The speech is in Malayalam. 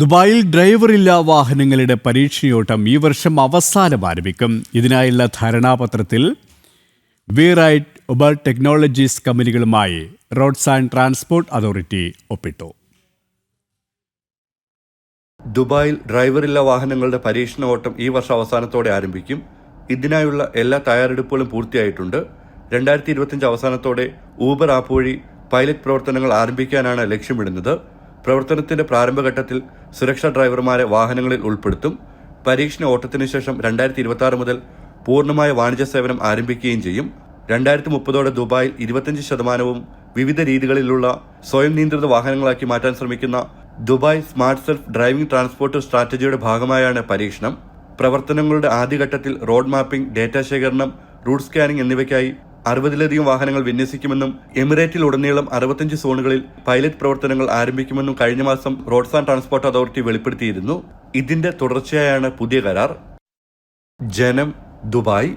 ദുബായിൽ ഡ്രൈവറില്ല വാഹനങ്ങളുടെ പരീക്ഷയോട്ടം ഈ വർഷം അവസാനം ആരംഭിക്കും. ഇതിനായുള്ള ധാരണാപത്രത്തിൽ വീറൈറ്റ് ഉബർ ടെക്നോളജീസ് കമ്പനികളുമായി റോഡ്സ് ആൻഡ് ട്രാൻസ്പോർട്ട് അതോറിറ്റി ഒപ്പിട്ടു. ദുബായിൽ ഡ്രൈവറില്ല വാഹനങ്ങളുടെ പരീക്ഷണ ഓട്ടം ഈ വർഷം അവസാനത്തോടെ ആരംഭിക്കും. ഇതിനായുള്ള എല്ലാ തയ്യാറെടുപ്പുകളും പൂർത്തിയായിട്ടുണ്ട്. രണ്ടായിരത്തി ഇരുപത്തിയഞ്ച് അവസാനത്തോടെ ഊബർ ആപ്പ് വഴി പൈലറ്റ് പ്രവർത്തനങ്ങൾ ആരംഭിക്കാനാണ് ലക്ഷ്യമിടുന്നത്. പ്രവർത്തനത്തിന്റെ പ്രാരംഭഘട്ടത്തിൽ സുരക്ഷാ ഡ്രൈവർമാരെ വാഹനങ്ങളിൽ ഉൾപ്പെടുത്തും. പരീക്ഷണ ഓട്ടത്തിനു ശേഷം രണ്ടായിരത്തി ഇരുപത്തി മുതൽ പൂർണമായ വാണിജ്യ സേവനം ആരംഭിക്കുകയും ചെയ്യും. രണ്ടായിരത്തി മുപ്പതോടെ ദുബായിൽ ഇരുപത്തിയഞ്ച് ശതമാനവും വിവിധ രീതികളിലുള്ള സ്വയം നിയന്ത്രിത വാഹനങ്ങളാക്കി മാറ്റാൻ ശ്രമിക്കുന്ന Dubai smart self driving transport സ്ട്രാറ്റജിയുടെ ഭാഗമായാണ് പരീക്ഷണം. പ്രവർത്തനങ്ങളുടെ ആദ്യഘട്ടത്തിൽ റോഡ് മാപ്പിംഗ് ഡേറ്റ ശേഖരണം റൂട്ട് സ്കാനിംഗ് എന്നിവയ്ക്കായി അറുപതിലധികം വാഹനങ്ങൾ വിന്യസിക്കുമെന്നും എമിറേറ്റിൽ ഉടനീളം അറുപത്തഞ്ച് സോണുകളിൽ പൈലറ്റ് പ്രവർത്തനങ്ങൾ ആരംഭിക്കുമെന്നും കഴിഞ്ഞ മാസം റോഡ്സ് ആൻഡ് ട്രാൻസ്പോർട്ട് അതോറിറ്റി വെളിപ്പെടുത്തിയിരുന്നു. ഇതിന്റെ തുടർച്ചയായാണ് പുതിയ കരാർ. ജനം ദുബായ്.